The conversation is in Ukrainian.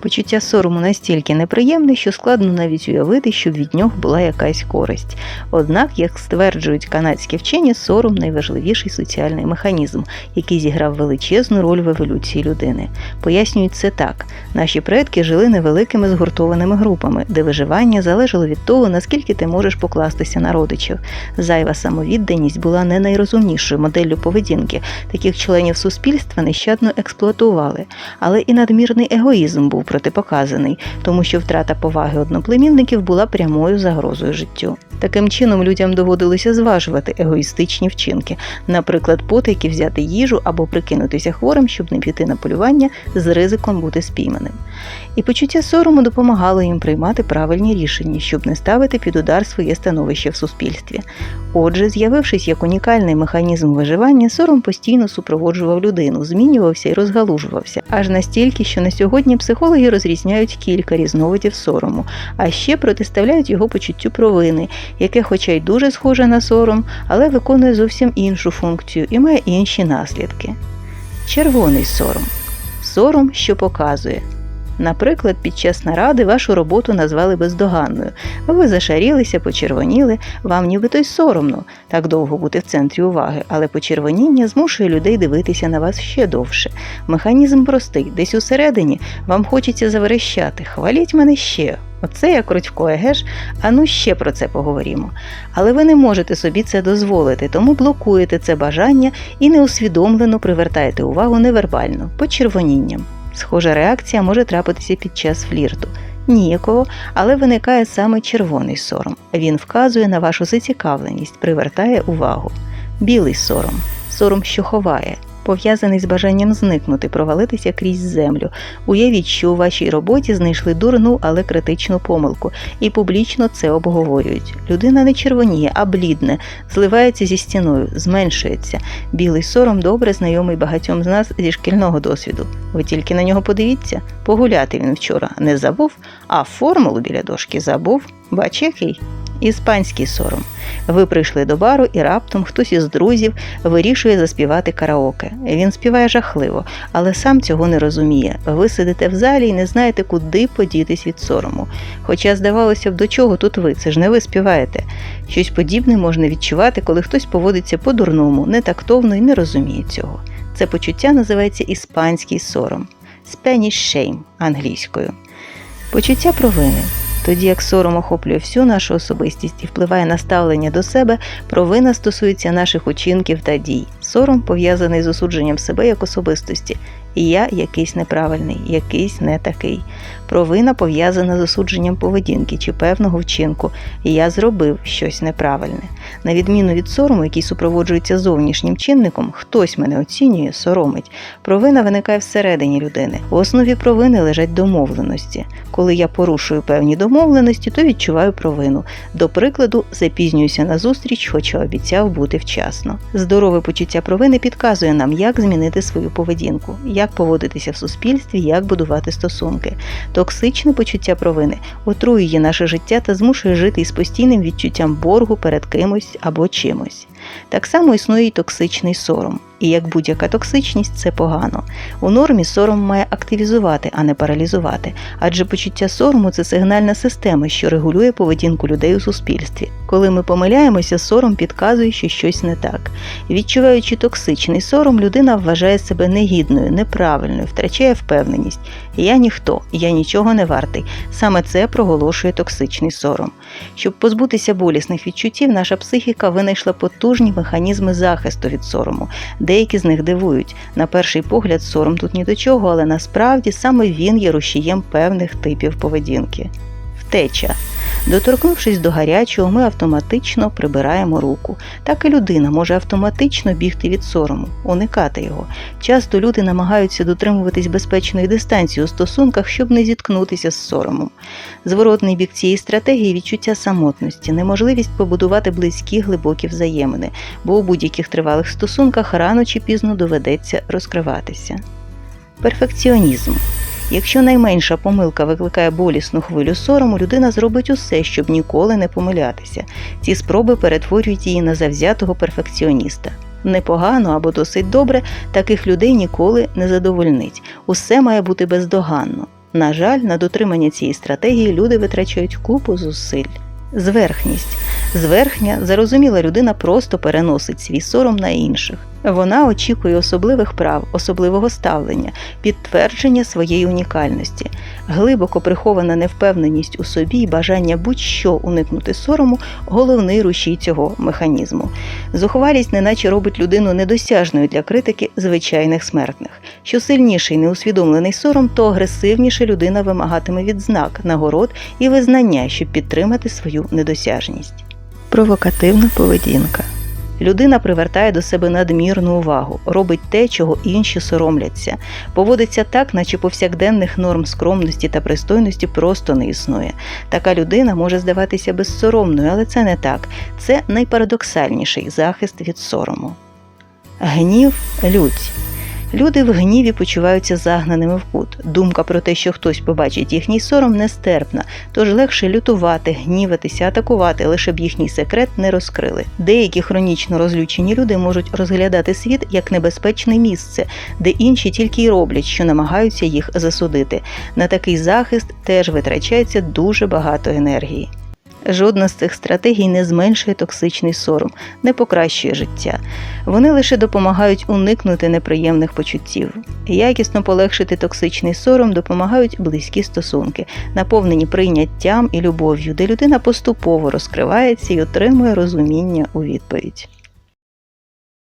Почуття сорому настільки неприємне, що складно навіть уявити, щоб від нього була якась користь. Однак, як стверджують канадські вчені, сором найважливіший соціальний механізм, який зіграв величезну роль в еволюції людини. Пояснюють це так: наші предки жили невеликими згуртованими групами, де виживання залежало від того, наскільки ти можеш покластися на родичів. Зайва самовідданість була не найрозумнішою моделлю поведінки. Таких членів суспільства нещадно експлуатували, але і надмірний егоїзм був протипоказаний, тому що втрата поваги одноплемінників була прямою загрозою життю. Таким чином людям доводилося зважувати егоїстичні вчинки, наприклад, потайки взяти їжу або прикинутися хворим, щоб не піти на полювання з ризиком бути спійманим. І почуття сорому допомагало їм приймати правильні рішення, щоб не ставити під удар своє становище в суспільстві. Отже, з'явившись як унікальний механізм виживання, сором постійно супроводжував людину, змінювався і розгалужувався, аж настільки, що на сьогодні психологи розрізняють кілька різновидів сорому, а ще протиставляють його почуттю провини, яке, хоча й дуже схоже на сором, але виконує зовсім іншу функцію і має інші наслідки. Червоний сором сором, що показує. Наприклад, під час наради вашу роботу назвали бездоганною. Ви зашарілися, почервоніли, вам нібито й соромно так довго бути в центрі уваги, але почервоніння змушує людей дивитися на вас ще довше. Механізм простий, десь усередині вам хочеться заверещати. Хваліть мене ще. Оце як Рудько, еге ж, а ну ще про це поговоримо. Але ви не можете собі це дозволити, тому блокуєте це бажання і неусвідомлено привертаєте увагу невербально, почервонінням. Схожа реакція може трапитися під час флірту. Ніяково, але виникає саме червоний сором. Він вказує на вашу зацікавленість, привертає увагу. Білий сором сором, що ховає, пов'язаний з бажанням зникнути, провалитися крізь землю. Уявіть, що у вашій роботі знайшли дурну, але критичну помилку, і публічно це обговорюють. Людина не червоніє, а блідне, зливається зі стіною, зменшується. Білий сором добре знайомий багатьом з нас зі шкільного досвіду. Ви тільки на нього подивіться. Погуляти він вчора не забув, а формулу біля дошки забув. Бач який? Іспанський сором. Ви прийшли до бару і раптом хтось із друзів вирішує заспівати караоке. Він співає жахливо, але сам цього не розуміє. Ви сидите в залі і не знаєте, куди подітись від сорому. Хоча, здавалося б, до чого тут ви? Це ж не ви співаєте. Щось подібне можна відчувати, коли хтось поводиться по-дурному, нетактовно і не розуміє цього. Це почуття називається іспанський сором. Spanish shame англійською. Почуття провини. Тоді як сором охоплює всю нашу особистість і впливає на ставлення до себе, провина стосується наших учинків та дій. Сором пов'язаний з осудженням себе як особистості. Я якийсь неправильний, якийсь не такий. Провина пов'язана з осудженням поведінки чи певного вчинку, я зробив щось неправильне. На відміну від сорому, який супроводжується зовнішнім чинником, хтось мене оцінює, соромить. Провина виникає всередині людини. В основі провини лежать домовленості. Коли я порушую певні домовленості, то відчуваю провину. До прикладу, запізнююся на зустріч, хоча обіцяв бути вчасно. Здорове почуття провини підказує нам, як змінити свою поведінку, як поводитися в суспільстві, як будувати стосунки. Токсичне почуття провини отруює наше життя та змушує жити із постійним відчуттям боргу перед кимось або чимось. Так само існує і токсичний сором. І як будь-яка токсичність, це погано. У нормі сором має активізувати, а не паралізувати, адже почуття сорому це сигнальна система, що регулює поведінку людей у суспільстві. Коли ми помиляємося, сором підказує, що щось не так. Відчуваючи токсичний сором, людина вважає себе негідною, неправильною, втрачає впевненість. Я ніхто, я нічого не вартий. Саме це проголошує токсичний сором. Щоб позбутися болісних відчуттів, наша психіка винайшла потужні механізми захисту від сорому. Деякі з них дивують. На перший погляд, сором тут ні до чого, але насправді саме він є рушієм певних типів поведінки. Втеча. Доторкнувшись до гарячого, ми автоматично прибираємо руку. Так і людина може автоматично бігти від сорому, уникати його. Часто люди намагаються дотримуватись безпечної дистанції у стосунках, щоб не зіткнутися з соромом. Зворотний бік цієї стратегії відчуття самотності, неможливість побудувати близькі глибокі взаємини, бо у будь-яких тривалих стосунках рано чи пізно доведеться розкриватися. Перфекціонізм. Якщо найменша помилка викликає болісну хвилю сорому, людина зробить усе, щоб ніколи не помилятися. Ці спроби перетворюють її на завзятого перфекціоніста. Непогано або досить добре таких людей ніколи не задовольнить. Усе має бути бездоганно. На жаль, на дотримання цієї стратегії люди витрачають купу зусиль. Зверхність. Зверхня зарозуміла людина просто переносить свій сором на інших. Вона очікує особливих прав, особливого ставлення, підтвердження своєї унікальності. Глибоко прихована невпевненість у собі і бажання будь-що уникнути сорому головний рушій цього механізму. Зухвалість неначе робить людину недосяжною для критики звичайних смертних. Що сильніший неусвідомлений сором, то агресивніше людина вимагатиме відзнак, нагород і визнання, щоб підтримати свою недосяжність. Провокативна поведінка. Людина привертає до себе надмірну увагу, робить те, чого інші соромляться, поводиться так, наче повсякденних норм скромності та пристойності просто не існує. Така людина може здаватися безсоромною, але це не так. Це найпарадоксальніший захист від сорому. Гнів лють. Люди в гніві почуваються загнаними в кут. Думка про те, що хтось побачить їхній сором, нестерпна, тож легше лютувати, гніватися, атакувати, лише б їхній секрет не розкрили. Деякі хронічно розлючені люди можуть розглядати світ як небезпечне місце, де інші тільки й роблять, що намагаються їх засудити. На такий захист теж витрачається дуже багато енергії. Жодна з цих стратегій не зменшує токсичний сором, не покращує життя. Вони лише допомагають уникнути неприємних почуттів. Якісно полегшити токсичний сором допомагають близькі стосунки, наповнені прийняттям і любов'ю, де людина поступово розкривається і отримує розуміння у відповідь.